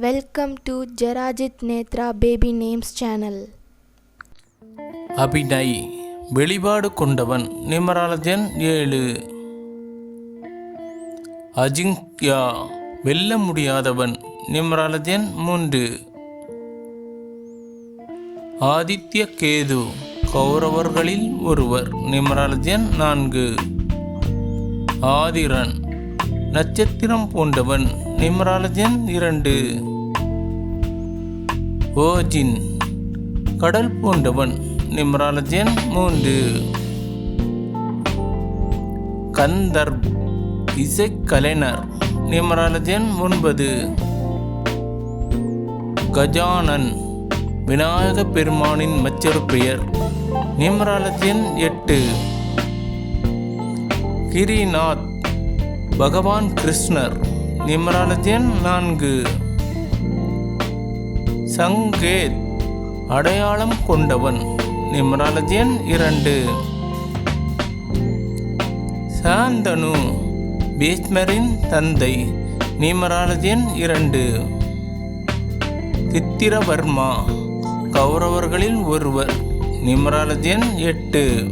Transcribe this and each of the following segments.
Welcome to ஜெராஜித் Netra baby names channel Abhinay. வெளிப்பாடு கொண்டவன் நிமராலஜன் ஏழு. அஜிங்க்யா. வெல்ல முடியாதவன் நிமராலஜன் மூன்று. ஆதித்ய கேது. கௌரவர்களில் ஒருவர் நிமராலஜன் நான்கு. ஆதிரன். நட்சத்திரம் போன்றவன் நிம்ராலஜன் இரண்டு. ஓஜின் கடல் போன்றவன் நிம்ராலஜன் மூன்று. கந்தர்ப் இசைக்கலைஞர் நிம்ராலஜன் ஒன்பது. கஜானன் விநாயக பெருமானின் மற்றொரு பெயர் நிம்ராலஜன் எட்டு. கிரிநாத் பகவான் கிருஷ்ணர் நிம்ராலஜன் நான்கு. சங்கேத் அடையாளம் கொண்டவன் நிம்ராலஜன் இரண்டு. சாந்தனு பீஷ்மரின் தந்தை நிமராலஜன் இரண்டு. சித்திரவர்மா கௌரவர்களில் ஒருவர் நிமராலஜன் எட்டு.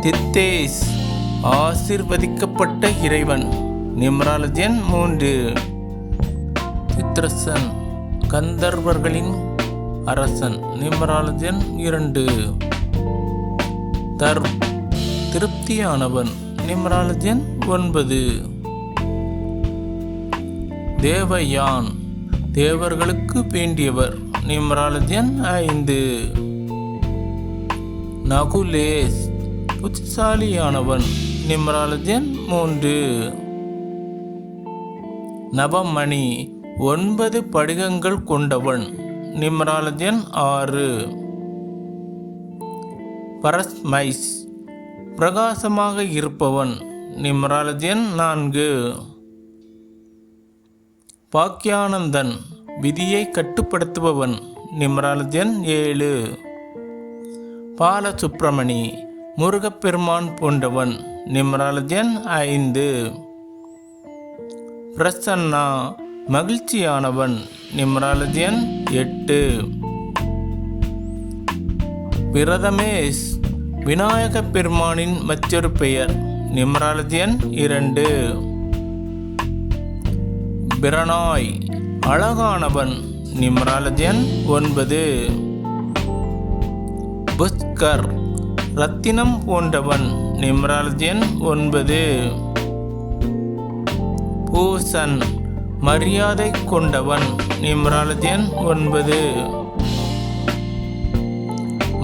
தித்தேஷ் ஆசிர்வதிக்கப்பட்ட இறைவன். நிம்ராலஜன் மூன்று. சித்ரசன் கந்தர்வர்களின் அரசன். நிம்ராலஜன் இரண்டு. தர் திருப்தியானவன். நிம்ராலஜன் ஒன்பது. தேவயான் தேவர்களுக்கு வேண்டியவர். நிம்ராலஜன் ஐந்து. நகுலேஸ் புத்திசாலியானவன். நிமராலஜன் மூன்று. நவமணி ஒன்பது படிகங்கள் கொண்டவன். நிம்ராலஜன் ஆறு. பரஸ்மைஸ் பிரகாசமாக இருப்பவன். நிம்ராலஜன் நான்கு. பாக்கியானந்தன் விதியை கட்டுப்படுத்துபவன். நிம்ராலஜன் ஏழு. பாலசுப்பிரமணி முருகப்பெருமான் போன்றவன். நிம்ராலஜன் ஐந்து. பிரசன்னா மகிழ்ச்சியானவன் நிம்ராலஜன் எட்டு. பிரதமேஷ் விநாயக பெருமானின் மற்றொரு பெயர் நிம்ராலஜன் இரண்டு. பிரனாய் அழகானவன் நிம்ராலஜன் ஒன்பது. புஷ்கர் ரத்தினம் போன்றவன் நிம்ராலஜன் ஒன்பது. பூசன் மரியாதை கொண்டவன் நிம்ராலஜன் ஒன்பது.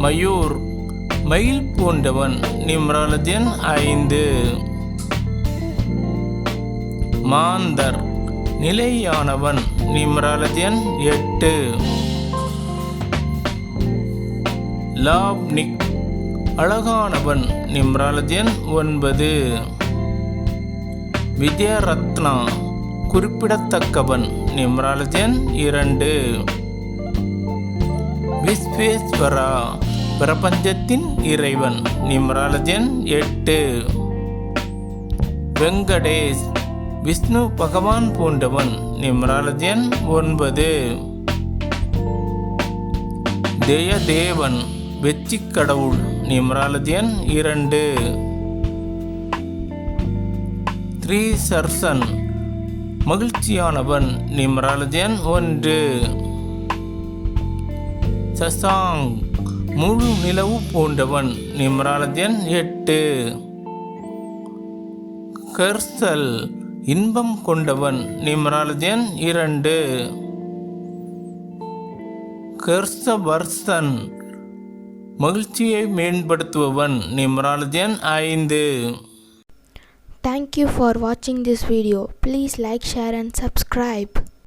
மயூர் மயில் போன்றவன் எண் ஐந்து. மாந்தர் நிலையானவன் நிம்ராலஜன் எட்டு. லாப்னிக் அழகானவன் நிம்ராலஜன் ஒன்பது. விஜயரத்னா குறிப்பிடத்தக்கவன் நிம்ராலஜன் இரண்டு. விஸ்வேஸ்வரா பிரபஞ்சத்தின் இறைவன் நிம்ராலஜன் எட்டு. வெங்கடேஷ் விஷ்ணு பகவான் போன்றவன் நிம்ராலஜன் ஒன்பது. ஜெயதேவன் வெற்றி கடவுள் நிம்ராலதியன் இரண்டு. த்ரீ சர்சன் மகிழ்ச்சியானவன் நிம்ராலதியன் ஒன்று. சசாங் முழு நிலவு போன்றவன் நிம்ராலதியன் எட்டு. கர்சல் இன்பம் கொண்டவன் நிம்ராலதியன் இரண்டு. கர்சவர்சன் மகிழ்ச்சியை மேம்படுத்துபவன் நிம்ராலஜன் ஐந்து தேங்க்யூ ஃபார் வாட்சிங் this video please like share and subscribe